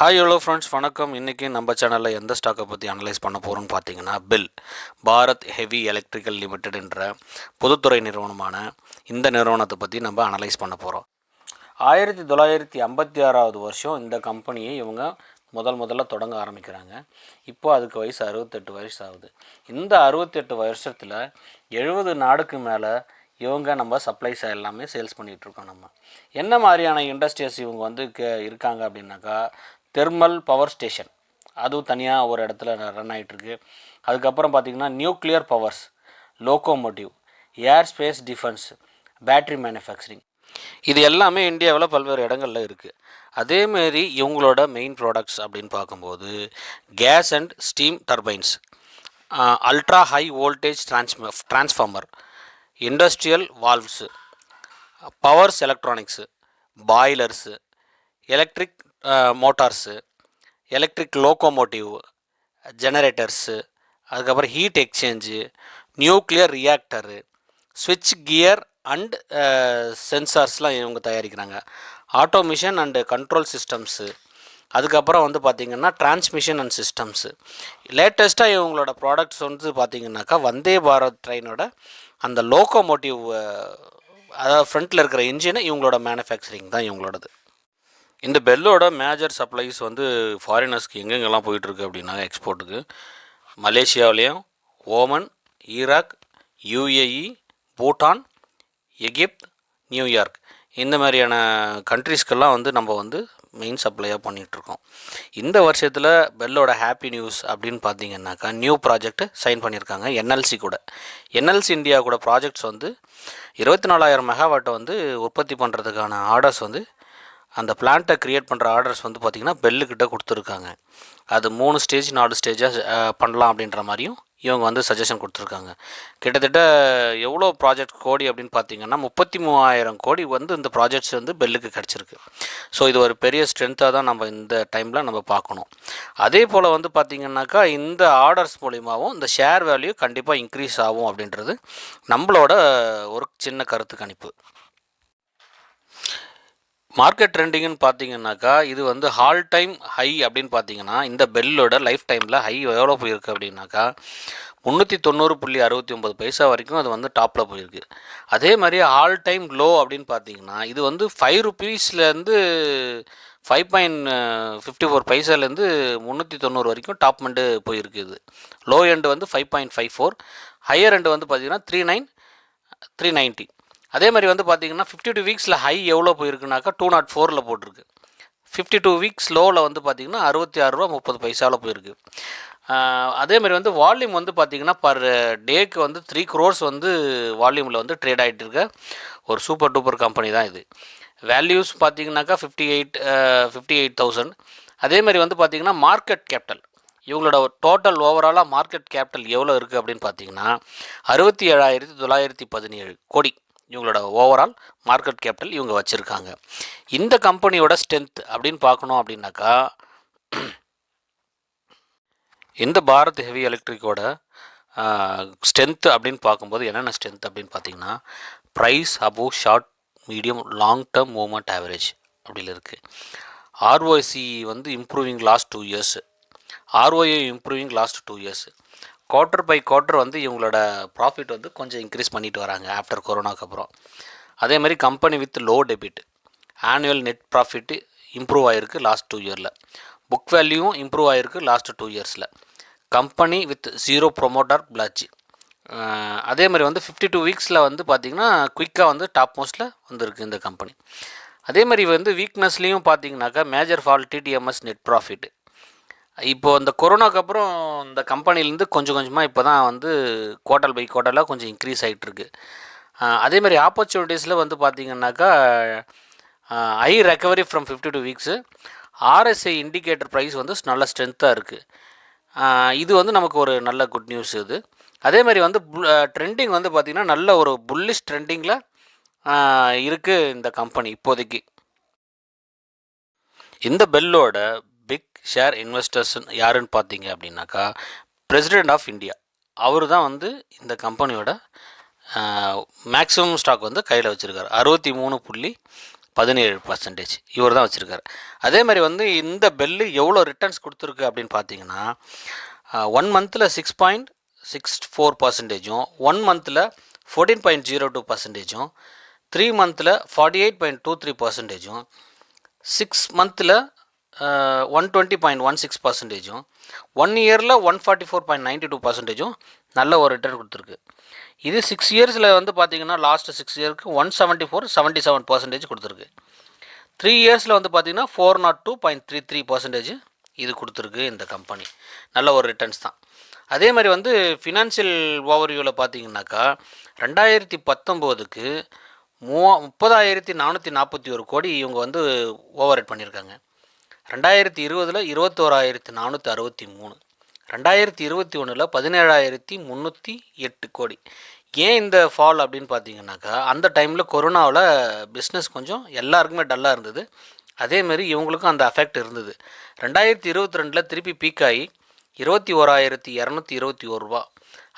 Hi hello friends வணக்கம். இன்றைக்கி நம்ம சேனலில் எந்த ஸ்டாக்கை பற்றி அனலைஸ் பண்ண போகிறோம்னு பார்த்தீங்கன்னா பில் பாரத் ஹெவி எலக்ட்ரிக்கல் லிமிடெட்ன்ற பொதுத்துறை நிறுவனமான இந்த நிறுவனத்தை பற்றி நம்ம அனலைஸ் பண்ண போகிறோம் ஆயிரத்தி தொள்ளாயிரத்தி ஐம்பத்தி ஆறாவது வருஷம் இந்த கம்பெனியை இவங்க முதல் முதல்ல தொடங்க ஆரம்பிக்கிறாங்க. இப்போ அதுக்கு வயசு அறுபத்தெட்டு வயசு ஆகுது. இந்த அறுபத்தெட்டு வருஷத்தில் எழுபது நாடுக்கு மேலே இவங்க நம்ம சப்ளைஸ் எல்லாமே சேல்ஸ் பண்ணிகிட்ருக்கோம் நம்ம. என்ன மாதிரியான இண்டஸ்ட்ரீஸ் இவங்க வந்து கே இருக்காங்க அப்படின்னாக்கா தெர்மல் பவர் ஸ்டேஷன் அதுவும் தனியாக ஒரு இடத்துல ரன் ஆகிட்டுருக்கு அதுக்கப்புறம் பார்த்திங்கன்னா nuclear powers locomotive aerospace defence battery manufacturing இது எல்லாமே இந்தியாவில் பல்வேறு இடங்களில் இருக்குது அதேமாரி இவங்களோட மெயின் ப்ராடக்ட்ஸ் அப்படின்னு பார்க்கும்போது gas and steam turbines ultra high voltage trans transformer industrial valves powers electronics boilers electric motors electric locomotive generators அதுக்கப்புறம் ஹீட் எக்ஸ்சேஞ்சு நியூக்ளியர் ரியாக்டரு ஸ்விட்ச் கியர் அண்ட் சென்சார்ஸ்லாம் இவங்க தயாரிக்கிறாங்க. ஆட்டோமிஷன் அண்டு கண்ட்ரோல் சிஸ்டம்ஸு அதுக்கப்புறம் வந்து பார்த்திங்கன்னா டிரான்ஸ்மிஷன் அண்ட் சிஸ்டம்ஸு. லேட்டஸ்ட்டாக இவங்களோட products வந்து பார்த்திங்கனாக்கா வந்தே பாரத் ட்ரெயினோட அந்த லோக்கோமோட்டிவ் அதாவது ஃப்ரண்ட்டில் இருக்கிற இன்ஜினை இவங்களோட மேனுஃபேக்சரிங் தான் இவங்களோடது. இந்த பெல்லோட மேஜர் சப்ளைஸ் வந்து ஃபாரினர்ஸ்க்கு எங்கெங்கெல்லாம் போயிட்டுருக்கு அப்படின்னா எக்ஸ்போர்ட்டுக்கு மலேசியாவிலையும் Oman Iraq UAE Bhutan Egypt New York இந்த மாதிரியான கண்ட்ரீஸ்க்கெல்லாம் வந்து நம்ம வந்து மெயின் சப்ளையாக பண்ணிகிட்ருக்கோம் இந்த வருஷத்தில் பெல்லோட ஹாப்பி நியூஸ் அப்படின்னு பார்த்தீங்கன்னாக்கா நியூ ப்ராஜெக்ட் சைன் பண்ணியிருக்காங்க என்எல்சி கூட. என்எல்சி இந்தியா கூட ப்ராஜெக்ட்ஸ் வந்து இருபத்தி நாலாயிரம் மெகாவாட்டை வந்து உற்பத்தி பண்ணுறதுக்கான ஆர்டர்ஸ் வந்து அந்த பிளான்ட்டை க்ரியேட் பண்ணுற ஆர்டர்ஸ் வந்து பார்த்திங்கன்னா பெல்லுக்கிட்ட கொடுத்துருக்காங்க. அது மூணு ஸ்டேஜ் நாலு ஸ்டேஜாக பண்ணலாம் அப்படின்ற மாதிரியும் இவங்க வந்து சஜஷன் கொடுத்துருக்காங்க. கிட்டத்தட்ட எவ்வளோ ப்ராஜெக்ட் கோடி அப்படின்னு பார்த்தீங்கன்னா முப்பத்தி மூவாயிரம் கோடி வந்து இந்த ப்ராஜெக்ட்ஸ் வந்து பெல்லுக்கு கிடச்சிருக்கு. ஸோ இது ஒரு பெரிய ஸ்ட்ரென்த்தாக தான் நம்ம இந்த டைமில் நம்ம பார்க்கணும். அதே போல் வந்து பார்த்திங்கனாக்கா இந்த ஆர்டர்ஸ் மூலிமாவும் இந்த ஷேர் வேல்யூ கண்டிப்பாக இன்க்ரீஸ் ஆகும் அப்படின்றது நம்மளோட ஒரு சின்ன கருத்து கணிப்பு. மார்க்கெட் ட்ரெண்டிங்னு பார்த்தீங்கன்னாக்கா இது வந்து ஹால் டைம் ஹை அப்படின்னு பார்த்தீங்கன்னா இந்த பெல்லோட லைஃப் டைமில் ஹை எவ்வளோ போயிருக்கு அப்படின்னாக்கா முந்நூற்றி தொண்ணூறு புள்ளி அறுபத்தி ஒம்பது பைசா வரைக்கும் அது வந்து டாப்பில் போயிருக்கு. அதே மாதிரி ஆல் டைம் லோ அப்படின்னு பார்த்தீங்கன்னா இது வந்து ஃபைவ் ருபீஸ்லேருந்து ஃபைவ் பாயிண்ட் ஃபிஃப்டி ஃபோர் பைசாலேருந்து முந்நூற்றி தொண்ணூறு வரைக்கும் டாப் மண்டு போயிருக்கு இது. லோ எண்டு வந்து five point five four higher end வந்து பார்த்தீங்கன்னா த்ரீ நைன் த்ரீ நைன்ட்டி அதே மாதிரி வந்து பார்த்தீங்கன்னா ஃபிஃப்டி டூ வீக்ஸில் ஹை எவ்வளோ போயிருக்குனாக்கா டூ நாட் ஃபோரில் போட்டிருக்கு. ஃபிஃப்டி டூ வீக்ஸ் லோவில் வந்து பார்த்திங்கன்னா அறுபத்தி ஆறு ரூபா முப்பது பைசாவில் போயிருக்கு. அதே மாதிரி வந்து வால்யூம் வந்து பார்த்திங்கன்னா பர் டேக்கு வந்து த்ரீ க்ரோர்ஸ் வந்து வால்யூமில் வந்து ட்ரேட் ஆகிட்டு இருக்க. ஒரு சூப்பர் டூப்பர் கம்பெனி தான் இது. வேல்யூஸ் பார்த்திங்கனாக்கா fifty eight fifty eight thousand அதேமாதிரி வந்து பார்த்திங்கன்னா மார்க்கெட் கேபிட்டல் இவங்களோட டோட்டல் ஓவராலாக மார்க்கெட் கேபிட்டல் எவ்வளோ இருக்குது அப்படின்னு பார்த்தீங்கன்னா அறுபத்தி ஏழாயிரத்தி தொள்ளாயிரத்தி பதினேழு கோடி. இவங்களோட ஓவரால் மார்க்கெட் கேபிட்டல் இவங்க வச்சுருக்காங்க. இந்த கம்பெனியோட ஸ்ட்ரென்த் அப்படின்னு பார்க்கணும் அப்படின்னாக்கா இந்த பாரத் ஹெவி எலக்ட்ரிக்கோட ஸ்ட்ரென்த் அப்படின்னு பார்க்கும்போது என்னென்ன ஸ்ட்ரென்த் அப்படின்னு பார்த்தீங்கன்னா price above short medium long term movement average அப்படின்னு இருக்குது ஆர்ஓசி வந்து improving last two years ROA improving last two years quarter by quarter வந்து இவங்களோட ப்ராஃபிட் வந்து கொஞ்சம் இன்க்ரீஸ் பண்ணிட்டு வராங்க ஆஃப்டர் கொரோனாக்கு அப்புறம். அதே மாதிரி company with low debit annual net profit improve ஆகிருக்கு லாஸ்ட் டூ இயரில் புக் வேல்யூவும் இம்ப்ரூவ் ஆகிருக்கு லாஸ்ட் டூ இயர்ஸில் company with zero promoter pledge அதே மாதிரி வந்து ஃபிஃப்டி டூ வீக்ஸில் வந்து பார்த்திங்கன்னா குயிக்காக வந்து டாப் மோஸ்ட்டில் வந்திருக்கு இந்த கம்பெனி அதே மாதிரி வந்து வீக்னஸ்லேயும் பார்த்தீங்கன்னாக்கா major fall TTMS net profit இப்போது இந்த கொரோனாக்கு அப்புறம் இந்த கம்பெனிலேருந்து கொஞ்சம் கொஞ்சமாக இப்போ தான் வந்து குவார்டல் பை குவார்டலாக கொஞ்சம் இன்க்ரீஸ் ஆகிட்டுருக்கு அதே மாதிரி ஆப்பர்ச்சுனிட்டிஸில் வந்து பார்த்திங்கனாக்கா I recovery from fifty two weeks RSI indicator price வந்து நல்ல ஸ்ட்ரென்த்தாக இருக்குது இது வந்து நமக்கு ஒரு நல்ல குட் நியூஸ் இது. அதே மாதிரி வந்து ட்ரெண்டிங் வந்து பார்த்திங்கன்னா நல்ல ஒரு புல்லிஷ் ட்ரெண்டிங்கில் இருக்குது இந்த கம்பெனி இப்போதைக்கு. இந்த பெல்லோட ஷேர் இன்வெஸ்டர்ஸ் யாருன்னு பார்த்தீங்க அப்படின்னாக்கா பிரசிடெண்ட் ஆஃப் இந்தியா அவர் தான் வந்து இந்த கம்பெனியோட மேக்ஸிமம் ஸ்டாக் வந்து கையில் வச்சுருக்காரு. அறுபத்தி மூணு புள்ளி பதினேழு பர்சன்டேஜ் இவர் தான் வச்சுருக்காரு. அதே மாதிரி வந்து இந்த பெல்லு எவ்வளோ ரிட்டர்ன்ஸ் கொடுத்துருக்கு அப்படின்னு பார்த்தீங்கன்னா ஒன் மந்தில் சிக்ஸ் பாயிண்ட் சிக்ஸ் ஃபோர் பர்சன்டேஜும் ஒன் மந்தில் ஃபோர்டீன் பாயிண்ட் ஜீரோ டூ பர்சன்டேஜும் த்ரீ மந்தில் forty eight point two three பர்சன்டேஜும் six மந்தில் one twenty point one six பர்சன்டேஜும் one இயரில் one forty four point ninety two பர்சன்டேஜும் நல்ல ஒரு ரிட்டர்ன் கொடுத்துருக்கு. இது சிக்ஸ் இயர்ஸில் வந்து பார்த்தீங்கன்னா லாஸ்ட் சிக்ஸ் இயருக்கு one seventy four seventy seven percentage கொடுத்துருக்கு. த்ரீ இயர்ஸில் வந்து பார்த்தீங்கன்னா four nought two point three three percentage இது கொடுத்துருக்கு இந்த கம்பெனி நல்ல ஒரு ரிட்டர்ன்ஸ் தான். அதே மாதிரி வந்து ஃபினான்ஷியல் ஓவர்வியூவில் பார்த்தீங்கன்னாக்கா ரெண்டாயிரத்தி பத்தொம்போதுக்கு மூவா முப்பதாயிரத்தி நானூற்றி நாற்பத்தி ஒரு கோடி இவங்க வந்து ஓவர் பண்ணியிருக்காங்க. ரெண்டாயிரத்தி இருபதில் இருபத்தோராயிரத்தி நானூற்றி அறுபத்தி மூணு. ரெண்டாயிரத்தி இருபத்தி ஒன்றில் பதினேழாயிரத்தி முந்நூற்றி எட்டு கோடி. ஏன் இந்த ஃபால் அப்படின்னு பார்த்தீங்கன்னாக்கா அந்த டைமில் கொரோனாவில் பிஸ்னஸ் கொஞ்சம் எல்லாருக்குமே டல்லாக இருந்தது. அதேமாரி இவங்களுக்கும் அந்த அஃபெக்ட் இருந்தது. ரெண்டாயிரத்தி இருபத்தி ரெண்டில் திருப்பி பீக் ஆகி இருபத்தி ஓராயிரத்தி இரநூத்தி இருபத்தி ஒரு ரூபா.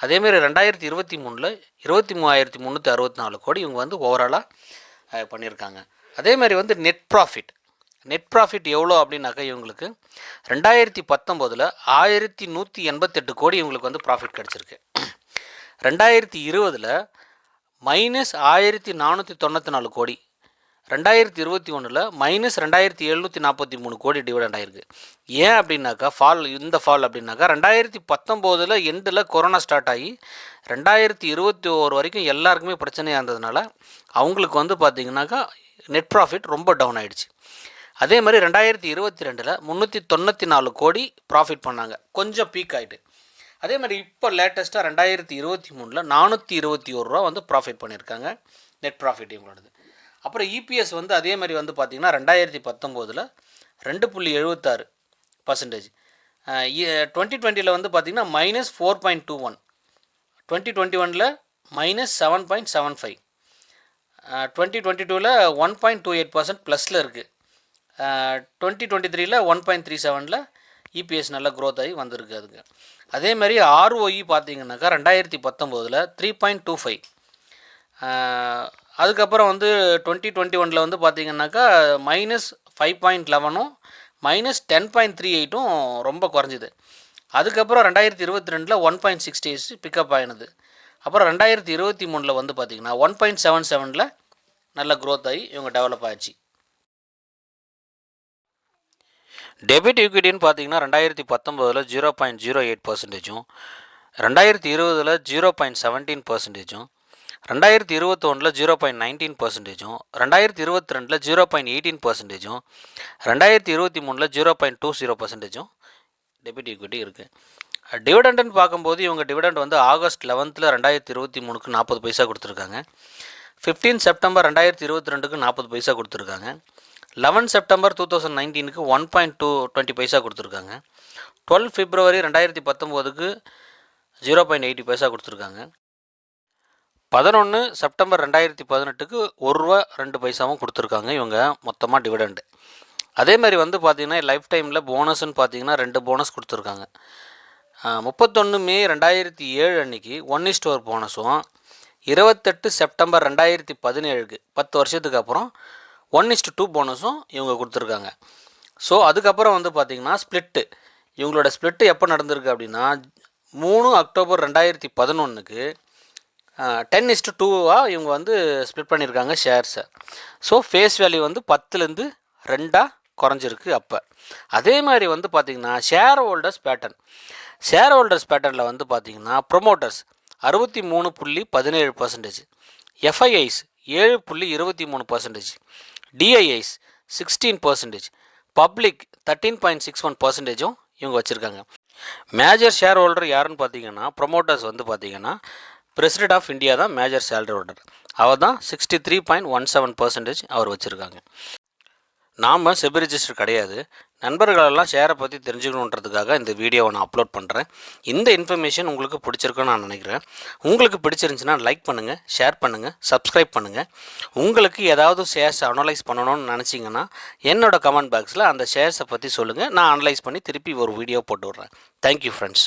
அதேமாரி ரெண்டாயிரத்தி இருபத்தி மூணில் இருபத்தி மூவாயிரத்தி முந்நூற்றி அறுபத்தி நாலு கோடி இவங்க வந்து ஓவராலாக பண்ணியிருக்காங்க. அதேமாதிரி வந்து நெட் ப்ராஃபிட் நெட் ப்ராஃபிட் எவ்வளோ அப்படின்னாக்கா இவங்களுக்கு? ரெண்டாயிரத்தி பத்தொம்போதில் ஆயிரத்தி நூற்றி எண்பத்தெட்டு கோடி இவங்களுக்கு வந்து ப்ராஃபிட் கிடச்சிருக்கு. ரெண்டாயிரத்தி இருபதில் மைனஸ் ஆயிரத்தி நானூற்றி தொண்ணூற்றி நாலு கோடி. ரெண்டாயிரத்தி இருபத்தி ஒன்றில் மைனஸ் ரெண்டாயிரத்தி எழுநூற்றி நாற்பத்தி மூணு கோடி டிவிடெண்ட் ஆயிருக்கு. ஏன் அப்படின்னாக்கா ஃபால் இந்த ஃபால் அப்படின்னாக்கா ரெண்டாயிரத்தி பத்தொம்போதில் எண்டில் கொரோனா ஸ்டார்ட் ஆகி ரெண்டாயிரத்தி இருபத்தி ஓரு வரைக்கும் எல்லாருக்குமே பிரச்சனையாக இருந்ததுனால அவங்களுக்கு வந்து பார்த்திங்கனாக்கா நெட் ப்ராஃபிட் ரொம்ப டவுன் ஆகிடுச்சு அதே மாதிரி ரெண்டாயிரத்தி இருபத்தி ரெண்டில் முந்நூற்றி தொண்ணூற்றி நாலு கோடி ப்ராஃபிட் பண்ணாங்க. கொஞ்சம் பீக் ஆகிட்டு அதே மாதிரி இப்போ லேட்டஸ்ட்டாக ரெண்டாயிரத்தி இருபத்தி மூணில் நானூற்றி இருபத்தி ஒரு ரூபா வந்து ப்ராஃபிட் பண்ணியிருக்காங்க. நெட் ப்ராஃபிட் இவங்களோடது. அப்புறம் இபிஎஸ் வந்து அதே மாதிரி வந்து பார்த்திங்கன்னா ரெண்டாயிரத்தி பத்தொம்போதில் ரெண்டு புள்ளி எழுபத்தாறு பர்சன்டேஜ் டுவெண்ட்டி டுவெண்ட்டியில் வந்து பார்த்திங்கன்னா minus four point two one twenty twenty ஒனில் minus seven point seven five twenty twenty டூவில் one point two eight percent ப்ளஸில் இருக்குது டுவெண்ட்டி டுவெண்ட்டி த்ரீல ஒன் பாயிண்ட் த்ரீ செவனில் இபிஎஸ் நல்லா க்ரோத் ஆகி வந்திருக்கு அதுங்க அதே மாதிரி ஆர்ஓஇ பார்த்தீங்கன்னாக்கா ரெண்டாயிரத்தி பத்தொம்போதில் த்ரீ பாயிண்ட் டூ ஃபைவ் அதுக்கப்புறம் வந்து டுவெண்ட்டி டுவெண்ட்டி ஒனில் வந்து பார்த்தீங்கன்னாக்கா மைனஸ் ஃபைவ் பாயிண்ட் லெவனும் மைனஸ் டென் பாயிண்ட் த்ரீ எயிட்டும் ரொம்ப குறைஞ்சிது. அதுக்கப்புறம் ரெண்டாயிரத்தி இருபத்தி ரெண்டில் one point six days pick up ஆகினது அப்புறம் ரெண்டாயிரத்தி இருபத்தி மூணில் வந்து பார்த்திங்கன்னா ஒன் பாயிண்ட் செவன் செவனில் நல்ல க்ரோத் ஆகி இவங்க டெவலப் ஆச்சு. டெபிட் ஈக்விட்டின்னு பார்த்தீங்கன்னா ரெண்டாயிரத்தி பத்தொம்போதில் ஜீரோ பாயிண்ட் ஜீரோ எயிட் பர்சன்டேஜும் ரெண்டாயிரத்தி இருபதில் ஜீரோ பாயிண்ட் செவன்டீன் பர்சன்டேஜும் ரெண்டாயிரத்தி இருபத்தொன்னில் ஜீரோ பாயிண்ட் நைன்டீன் பர்சன்டேஜும் ரெண்டாயிரத்தி இருபத்தி ரெண்டில் ஜீரோ பாயிண்ட் எயிட்டீன் பர்சன்டேஜும் ரெண்டாயிரத்தி இருபத்தி மூணில் ஜீரோ பாயிண்ட் டூ ஜீரோ பர்சன்டேஜும் டெபிட் ஈக்விட்டி இருக்குது டிவிடெண்ட்னு பார்க்கும்போது இவங்க டிவிடெண்ட் வந்து ஆகஸ்ட் லெவன்த்தில் ரெண்டாயிரத்தி இருபத்தி மூணுக்கு நாற்பது பைசா கொடுத்துருக்காங்க. ஃபிஃப்டீன் செப்டம்பர் ரெண்டாயிரத்தி இருபத்தி ரெண்டுக்கு நாற்பது பைசா கொடுத்துருக்காங்க. Eleven September two thousand நைன்டீனுக்கு one point two twenty paisa கொடுத்துருக்காங்க. டுவெல் பிப்ரவரி ரெண்டாயிரத்தி பத்தொம்போதுக்கு ஜீரோ பாயிண்ட் எயிட்டி பைசா கொடுத்துருக்காங்க. பதினொன்று செப்டம்பர் ரெண்டாயிரத்தி பதினெட்டுக்கு ஒரு ரூபா ரெண்டு பைசாவும் கொடுத்துருக்காங்க இவங்க மொத்தமாக டிவிடெண்டு அதே மாதிரி வந்து பார்த்திங்கன்னா லைஃப் டைமில் போனஸ்ன்னு பார்த்தீங்கன்னா ரெண்டு போனஸ் கொடுத்துருக்காங்க. முப்பத்தொன்று மே ரெண்டாயிரத்தி ஏழு அன்னைக்கு ஒன் இஸ்ட் ஒரு போனஸும் இருபத்தெட்டு செப்டம்பர் ரெண்டாயிரத்தி பதினேழுக்கு பத்து வருஷத்துக்கு அப்புறம் ஒன் இஸ்ட் டூ போனஸும் இவங்க கொடுத்துருக்காங்க. ஸோ அதுக்கப்புறம் வந்து பார்த்திங்கன்னா ஸ்ப்ளிட்டு இவங்களோட ஸ்ப்ளிட்டு எப்போ நடந்திருக்கு அப்படின்னா மூணு அக்டோபர் ரெண்டாயிரத்தி பதினொன்றுக்கு டென் இஸ்ட்டு டூவாக இவங்க வந்து ஸ்ப்ளிட் பண்ணியிருக்காங்க ஷேர்ஸை ஸோ ஃபேஸ் வேல்யூ வந்து பத்துலேருந்து ரெண்டாக குறைஞ்சிருக்கு அப்போ. அதே மாதிரி வந்து பார்த்திங்கன்னா share holders pattern share holders பேட்டர்னில் வந்து பார்த்திங்கன்னா ப்ரொமோட்டர்ஸ் அறுபத்தி மூணு புள்ளி பதினேழு பர்சன்டேஜ் எஃப்ஐஐஸ் ஏழு புள்ளி இருபத்தி மூணு percentage DIIs sixteen percentage public thirteen point six one பர்சன்டேஜும் இவங்க வச்சுருக்காங்க. மேஜர் ஷேர் ஹோல்டர் யாருன்னு பார்த்தீங்கன்னா ப்ரொமோட்டர்ஸ் வந்து பார்த்தீங்கன்னா பிரசிடென்ட் ஆஃப் இந்தியா தான் மேஜர் ஷேர் ஹோல்டர் அவர் தான் sixty three point one seven percentage அவர் வச்சுருக்காங்க. நாம் செபி ரிஜிஸ்டர் கிடையாது. நண்பர்களெல்லாம் ஷேரை பற்றி தெரிஞ்சுக்கணுன்றதுக்காக இந்த வீடியோவை நான் அப்லோட் பண்ணுறேன் இந்த இன்ஃபர்மேஷன் உங்களுக்கு பிடிச்சிருக்குன்னு நான் நினைக்கிறேன். உங்களுக்கு பிடிச்சிருந்துச்சுன்னா லைக் பண்ணுங்கள் ஷேர் பண்ணுங்கள் சப்ஸ்கிரைப் பண்ணுங்கள் உங்களுக்கு ஏதாவது ஷேர்ஸ் அனலைஸ் பண்ணணும்னு நினச்சிங்கன்னா என்னோட கமெண்ட் பாக்ஸில் அந்த ஷேர்ஸை பற்றி சொல்லுங்கள் நான் அனலைஸ் பண்ணி திருப்பி ஒரு வீடியோ போட்டு விட்றேன். Thank you friends